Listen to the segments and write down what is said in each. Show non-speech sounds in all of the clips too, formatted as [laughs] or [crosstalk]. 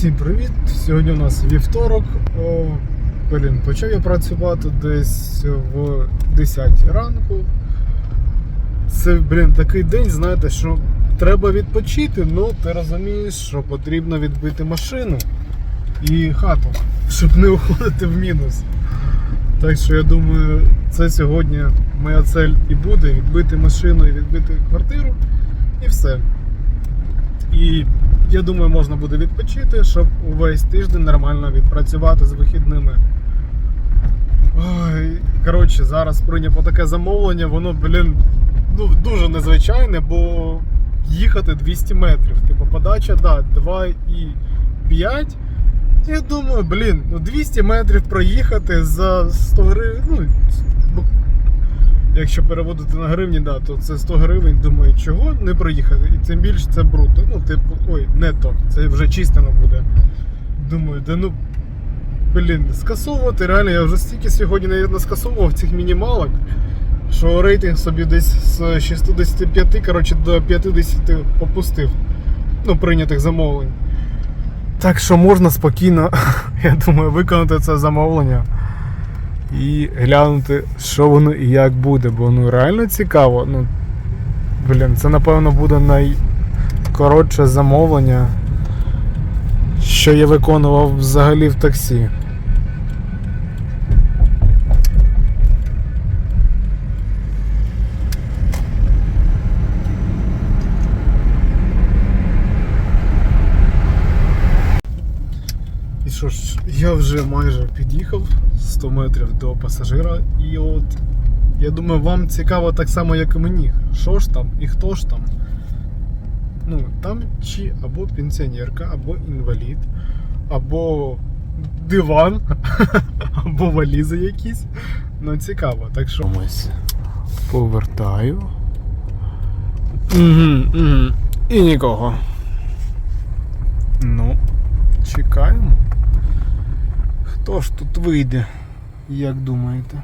Всім привіт! Сьогодні у нас вівторок. О, блін, почав я працювати десь в 10 ранку. Це, блін, такий день, знаєте, що треба відпочити, ну ти розумієш, що потрібно відбити машину і хату, щоб не уходити в мінус. Так що я думаю, це сьогодні моя цель і буде відбити машину і відбити квартиру, і все. І я думаю, можна буде відпочити, щоб увесь тиждень нормально відпрацювати з вихідними. Ой, коротше, зараз прийняло таке замовлення, воно, блін, ну, дуже незвичайне, бо їхати 200 метрів. Типу, подача, да, 2,5. Я думаю, блін, ну 200 метрів проїхати за 100 гривень. Ну, якщо переводити на гривні, да, то це 100 гривень. Думаю, чого не проїхати? І тим більше це бруто. Ну, типу, ой, нето, це вже чистено буде. Думаю, да ну. Блін, скасовувати реально, я вже стільки сьогодні навіть скасовував цих мінімалок, що рейтинг собі десь з 65 коротше, до 50 опустив. Ну, прийнятих замовлень. Так що можна спокійно, [laughs] я думаю, виконати це замовлення і глянути, що воно і як буде, бо ну реально цікаво. Ну, блін, це напевно буде найкоротше замовлення, що я виконував взагалі в таксі. Що ж, я вже майже під'їхав 100 метрів до пасажира, і от я думаю, вам цікаво так само, як і мені. Що ж там і хто ж там. Ну, там чи або пенсіонерка, або інвалід, або диван, [laughs] або валізи якісь. Ну, цікаво, так що повертаю. Угу, угу. І нікого. Ну, чекаємо. Хто ж тут вийде, як думаєте?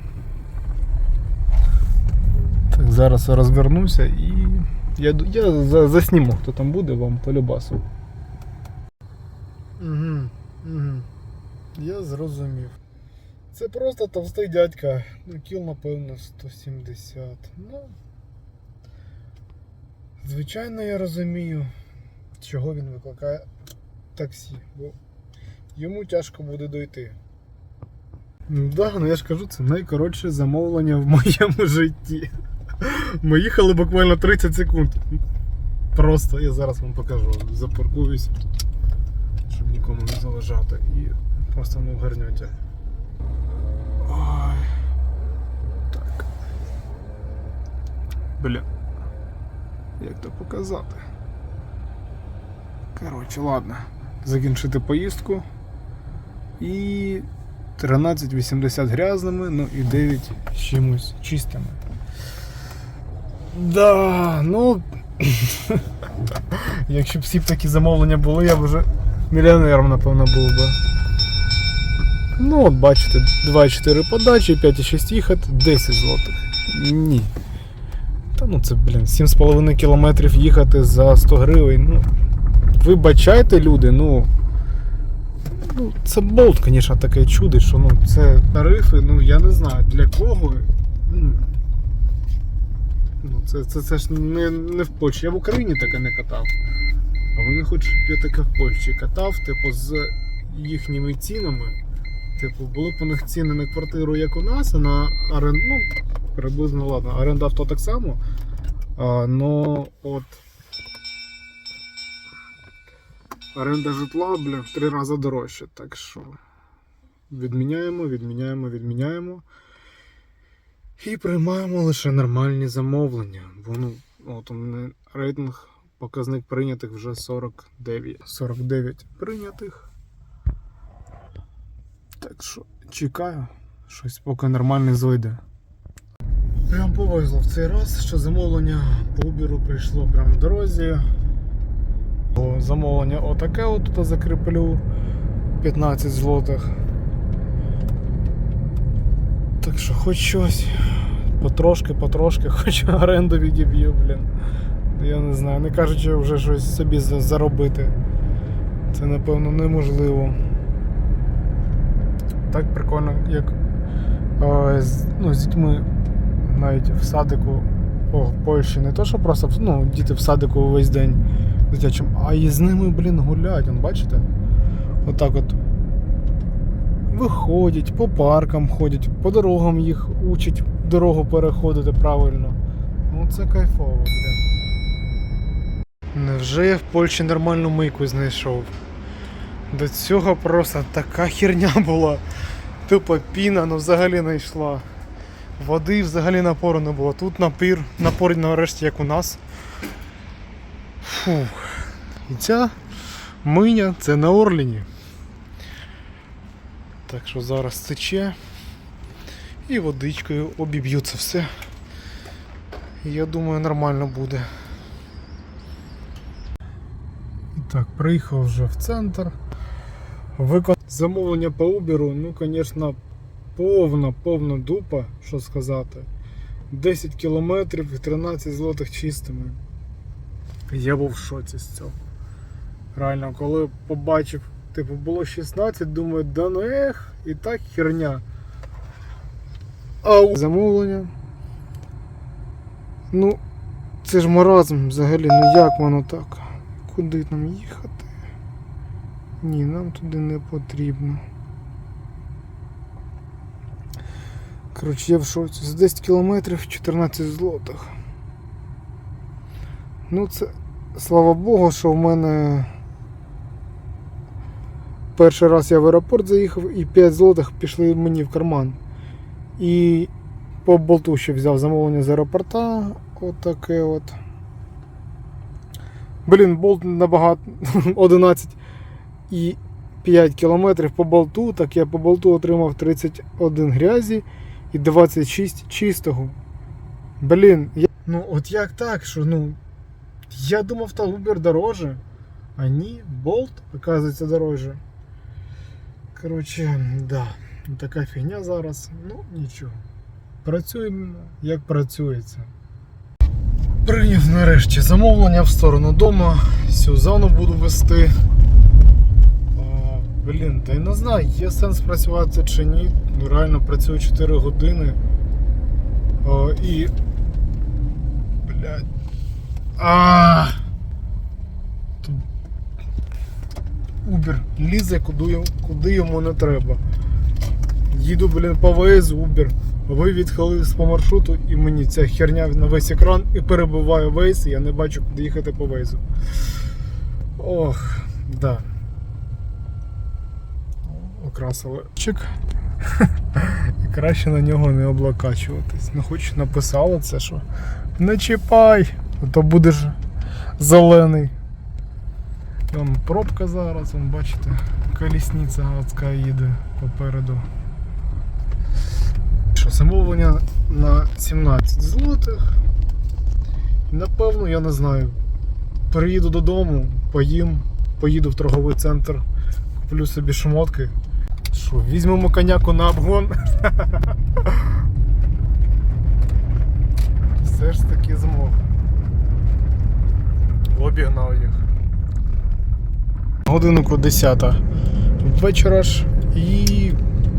Так, зараз я розвернуся і я, я засніму, хто там буде вам по любасу. Угу, угу. Я зрозумів. Це просто товстий дядька. Ну, кіл, напевно, 170. Ну. Звичайно, я розумію, чого він викликає таксі, бо йому тяжко буде дойти. Ну Да, ну я ж кажу, це найкоротше замовлення в [laughs] моєму житті. Ми їхали буквально 30 секунд. Просто я зараз вам покажу. Запаркуюсь щоб нікому не заважати. І просто не в гарньоті. Ой. Так. Бля. Як то показати? Коротше, ладно. Закінчити поїздку. І 13,80 грязними, ну і 9 з чимось чистими. Да, ну. [laughs] Якщо б всі б такі замовлення були, я б вже мільйонером, напевно, був би. Ну, от бачите, 2,4 подачі, 5,6 їхати, 10 злотих. Ні. Та ну це, блін, 7,5 кілометрів їхати за 100 гривень. Ну, вибачайте, люди, ну. Ну, це болт, звісно, таке чудо, що ну, це тарифи, ну я не знаю для кого. Ну, це, це, це ж не, не в Польщі. Я в Україні таке не катав. А вони хочуть, щоб я таке в Польщі катав, типу, з їхніми цінами. Типу, були б у них ціни на квартиру, як у нас, а на оренду, ну, приблизно, ладно, оренда авто так само. А, но от Оренда житла, бля, в три рази дорожче. Так що відміняємо, відміняємо, відміняємо. І приймаємо лише нормальні замовлення. Бо ну, от у мене рейтинг, показник прийнятих вже 49. 49 прийнятих. Так що чекаю, щось поки нормально зайде. Прям повезло в цей раз, що замовлення по Uber прийшло прямо в дорозі. Замовлення отаке от тут закріплю 15 злотих. Так що хоч щось. Потрошки, потрошки, [laughs] хоч оренду відіб'ю, блін. Я не знаю, не кажучи вже щось собі заробити. Це напевно неможливо. Так прикольно, як е, з, ну, з дітьми навіть в садику, о, в Польщі не то, що просто ну, діти в садику весь день дитячим, а і з ними, блін, гулять, он, бачите? Отак от. Виходять, по паркам ходять, по дорогам їх учать дорогу переходити правильно. Ну це кайфово, блін. Невже я в Польщі нормальну мийку знайшов? До цього просто така херня була. Тупо піна, ну взагалі не йшла. Води взагалі напору не було. Тут напір, напор нарешті, як у нас. Фух. І ця миня це на Орліні. Так що зараз тече. І водичкою обіб'ю це все. Я думаю, нормально буде. Так, приїхав вже в центр. Викон... Замовлення по Uber, ну, звісно, повна, повна дупа, що сказати. 10 кілометрів і 13 злотих чистими. Я був в шоці з цього. Реально, коли побачив, типу, було 16, думаю, да ну ех, і так херня. Ау. Замовлення. Ну, це ж маразм взагалі, ну як воно так? Куди нам їхати? Ні, нам туди не потрібно. Коротше, я в шоці. За 10 кілометрів 14 злотих. Ну це, слава Богу, що в мене перший раз я в аеропорт заїхав і 5 злотих пішли мені в карман. І по болту ще взяв замовлення з аеропорта. Отаке от. Блін, болт набагато [laughs] 11 і 5 кілометрів по болту, так я по болту отримав 31 грязі і 26 чистого. Блін, я... ну от як так, що ну. Я думав, та Uber дороже, а ні, болт, оказується, дороже. Коротше, да, така фігня зараз, ну нічого. Працюємо як працюється. Прийняв нарешті замовлення в сторону дому. Сюзану буду вести. Блін, та й не знаю, є сенс працювати чи ні. Ну, реально працюю 4 години. А, і. Блядь. А. Убер лізе куди, куди йому не треба. Їду, блін, по ВС Uber. Ви відхилились по маршруту і мені ця херня на весь екран і перебиває Waze, і я не бачу, куди їхати по Waze. Ох, да. Окрасили чик. [laughs] І краще на нього не облакачуватись. Ну хоч написали це, що не чіпай, то будеш зелений. Там пробка зараз, вон, бачите, колісниця адська їде попереду. Що, замовлення на 17 злотих. Напевно, я не знаю. Приїду додому, поїм, поїду в торговий центр, куплю собі шмотки. Що, візьмемо коняку на обгон. [laughs] Все ж таки змог. Обігнав їх. Годинку 10 вечора ж і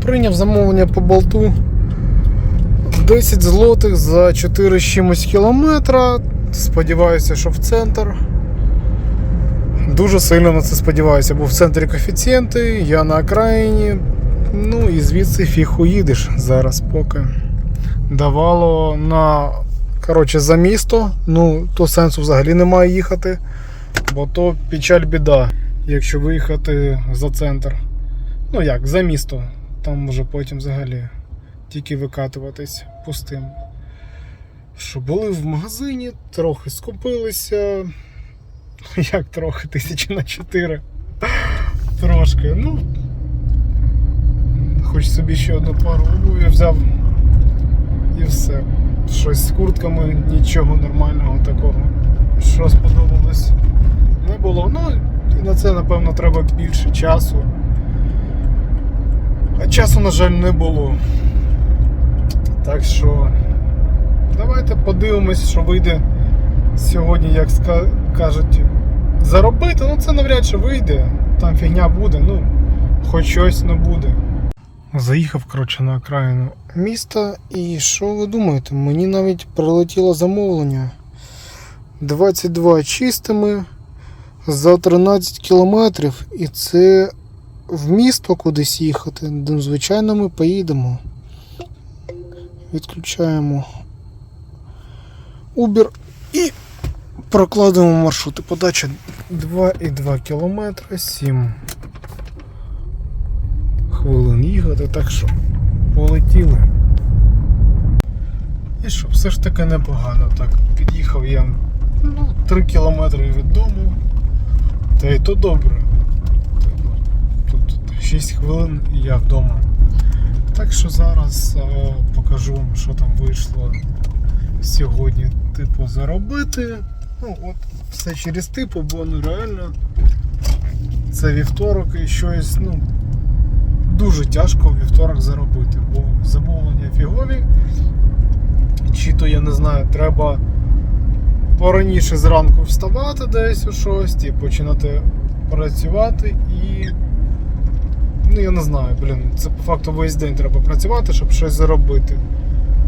прийняв замовлення по болту. 10 злотих за 4 з чимось кілометра. Сподіваюся, що в центр. Дуже сильно на це сподіваюся, бо в центрі коефіцієнти, я на окраїні. Ну і звідси фіг уїдеш зараз поки. Давало на коротше, за місто, ну то сенсу взагалі немає їхати, бо то печаль біда, якщо виїхати за центр. Ну як, за місто. Там може потім взагалі тільки викатуватись пустим. Що були в магазині, трохи скупилися. [laughs] Як трохи, тисячі на чотири. Трошки. Ну. Хоч собі ще одну пару обуві взяв. І все. Щось з куртками, нічого нормального такого. Що сподобалось. Не було. Ну, і на це, напевно, треба більше часу. А часу, на жаль, не було. Так що давайте подивимось, що вийде сьогодні, як кажуть, заробити. Ну це навряд чи вийде. там фігня буде, ну, хоч щось не буде. Заїхав, коротше, на окраїну міста, і що ви думаєте? Мені навіть прилетіло замовлення. 22 чистими за 13 кілометрів, і це в місто кудись їхати. Ну, Звичайно, ми поїдемо. Відключаємо Uber і прокладемо маршрути. Подача 2,2 кілометри, 7 хвилин їхати, так що полетіли. І що, все ж таки непогано. Так, під'їхав я ну, 3 кілометри від дому. Та й то добре. Тут 6 хвилин і я вдома. Так що зараз е, покажу вам, що там вийшло сьогодні, типу, заробити. Ну, от, все через типу, бо ну реально це вівторок і щось, ну, дуже тяжко вівторок заробити, бо замовлення фігові. Чи то я не знаю, треба пораніше зранку вставати десь о 6, починати працювати і. Ну я не знаю, блін, це по факту весь день треба працювати, щоб щось заробити.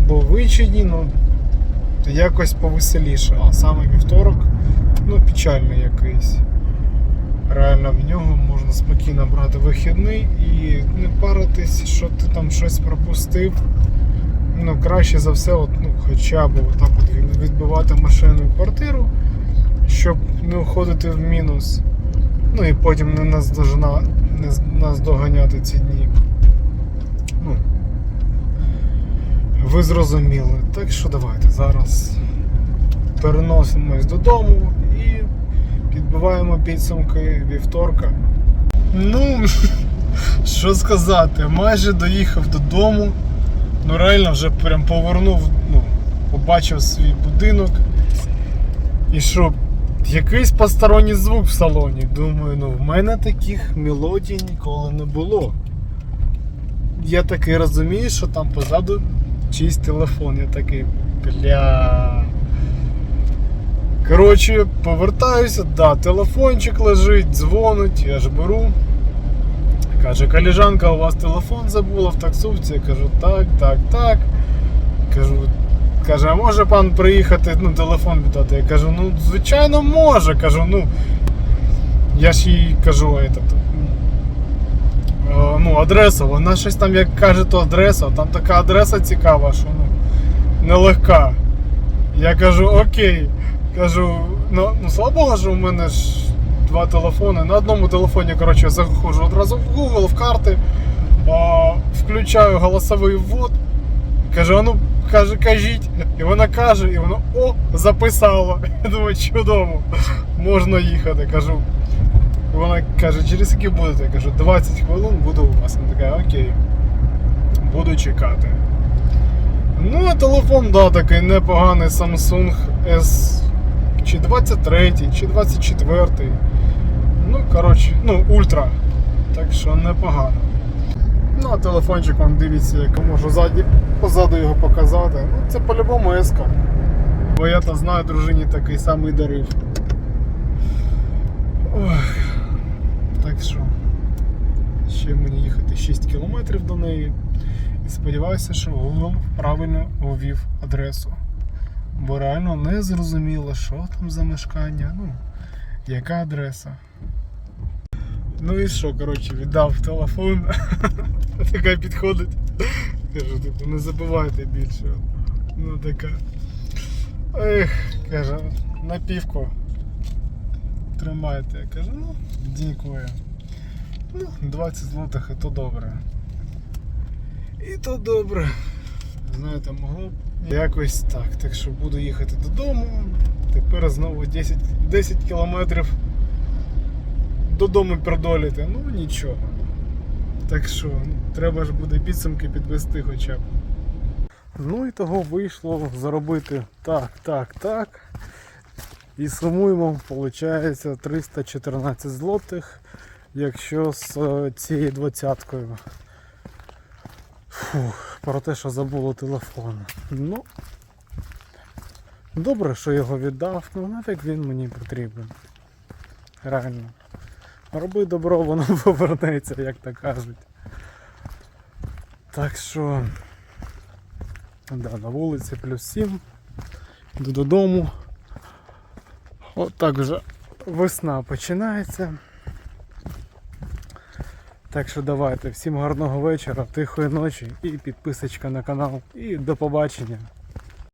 Бо в інші дні, ну, якось повеселіше, а саме вівторок, ну, печальний якийсь. Реально в нього можна спокійно брати вихідний і не паритись, що ти там щось пропустив. Ну, краще за все, от, ну, хоча б отак от відбивати машину в квартиру, щоб не входити в мінус. Ну і потім не наздожна, не з- наздоганяти ці дні. Ну, ви зрозуміли. Так що давайте зараз переносимось додому і підбиваємо підсумки вівторка. Ну, [laughs] що сказати, майже доїхав додому. Ну реально вже прям повернув, ну, побачив свій будинок. І що, якийсь посторонній звук в салоні. Думаю, ну в мене таких мелодій ніколи не було. Я таки розумію, що там позаду чийсь телефон. Я такий, бля. Коротше, повертаюся, да, телефончик лежить, дзвонить, я ж беру. Каже, коліжанка, у вас телефон забула в таксовці. Я кажу, так, так, так. Кажу, каже, а може пан приїхати, ну, телефон віддати? Я кажу, ну, звичайно, може. Кажу, ну. Я ж їй кажу, этот, е, ну, адресу. Вона щось там, як каже, то адреса, там така адреса цікава, що ну, нелегка. Я кажу, окей. Кажу, ну, ну слава Богу, що у мене ж два телефони. На одному телефоні, коротше, заходжу одразу в Google, в карти, а, включаю голосовий ввод. Кажу, а ну каже, кажіть. І вона каже, і воно о, записала. [laughs] Я думаю, чудово, можна їхати. Кажу. Вона каже, через скільки будете? Я кажу, 20 хвилин буду у вас. Вона така, окей. Буду чекати. Ну, а телефон, да, такий непоганий Samsung S чи 23, чи 24. Ну, коротше, ну, ультра. Так що непогано. Ну, а телефончик вам дивіться, як можу ззаді, позаду його показати. Ну, це по-любому S. Бо я то знаю, дружині такий самий дарив. Ох. Так що, ще мені їхати 6 кілометрів до неї. І сподіваюся, що Google правильно ввів адресу. Бо реально не зрозуміло, що там за мешкання, ну, яка адреса. Ну і що, коротше, віддав телефон. [laughs] така підходить. Кажу, типу, не забувайте більше. Ну така. Ех, каже, на півку тримайте. Я кажу, ну, дякую. Ну, 20 злотих і то добре. І то добре. Знаєте, могло б якось так. Так що буду їхати додому. Тепер знову 10, 10 кілометрів додому продоліти. Ну нічого. Так що, ну, треба ж буде підсумки підвести хоча б. Ну і того вийшло заробити так, так, так. І сумуємо, виходить 314 злотих, якщо з е, цією двадцяткою. Фух, про те, що забуло телефон. Ну, добре, що його віддав, ну нафіг він мені потрібен. Реально. Роби добро, воно [laughs] повернеться, як то кажуть. Так що. Да, на вулиці плюс 7. Йду додому. От так вже весна починається. Так що давайте, всім гарного вечора, тихої ночі і підписочка на канал. І до побачення.